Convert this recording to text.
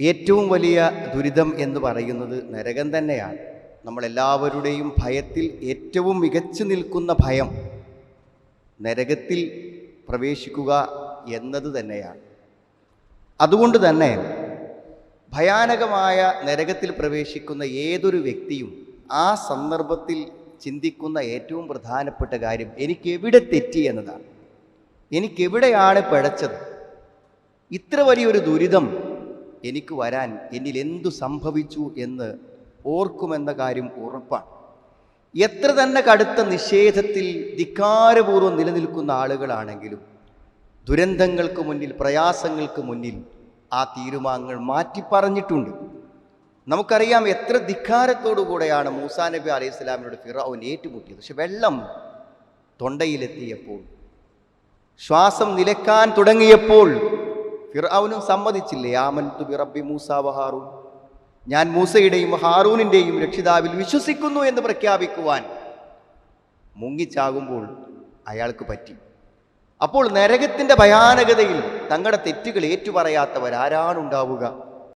ഏറ്റവും വലിയ ദുരിതം എന്ന് പറയുന്നത് നരകം തന്നെയാണ്. നമ്മളെല്ലാവരുടെയും ഭയത്തിൽ ഏറ്റവും മികച്ചു നിൽക്കുന്ന ഭയം നരകത്തിൽ പ്രവേശിക്കുക എന്നത് തന്നെയാണ്. അതുകൊണ്ട് തന്നെ ഭയാനകമായ നരകത്തിൽ പ്രവേശിക്കുന്ന ഏതൊരു വ്യക്തിയും ആ സന്ദർഭത്തിൽ ചിന്തിക്കുന്ന ഏറ്റവും പ്രധാനപ്പെട്ട കാര്യം എനിക്കെവിടെ തെറ്റി എന്നതാണ്. എനിക്കെവിടെയാണ് പിഴച്ചത്? ഇത്ര വലിയൊരു ദുരിതം എനിക്ക് വരാൻ എന്നിൽ എന്തു സംഭവിച്ചു എന്ന് ഓർക്കുമെന്ന കാര്യം ഉറപ്പാണ്. എത്ര തന്നെ കടുത്ത നിഷേധത്തിൽ ധിക്കാരപൂർവം നിലനിൽക്കുന്ന ആളുകളാണെങ്കിലും ദുരന്തങ്ങൾക്ക് മുന്നിൽ പ്രയാസങ്ങൾക്ക് മുന്നിൽ ആ തീരുമാനങ്ങൾ മാറ്റി പറഞ്ഞിട്ടുണ്ട്. നമുക്കറിയാം എത്ര ധിക്കാരത്തോടു കൂടെയാണ് മൂസാ നബി അലൈഹി സ്വലാമിനോട് ഫിറോൻ ഏറ്റുമുട്ടിയത്. പക്ഷെ വെള്ളം തൊണ്ടയിലെത്തിയപ്പോൾ ശ്വാസം നിലക്കാൻ തുടങ്ങിയപ്പോൾ ഫിറൌനും സമ്മതിച്ചില്ലേ? ആമൻ തു റബ്ബി മൂസ വഹാറൂൻ ഞാൻ മൂസയുടെയും ഹാറൂനിന്റെയും രക്ഷിതാവിൽ വിശ്വസിക്കുന്നു എന്ന് പ്രഖ്യാപിക്കുവാൻ മുങ്ങിച്ചാകുമ്പോൾ അയാൾക്ക് പറ്റി. അപ്പോൾ നരകത്തിന്റെ ഭയാനകതയിൽ തങ്ങളുടെ തെറ്റുകൾ ഏറ്റുപറയാത്തവർ ആരാണുണ്ടാവുക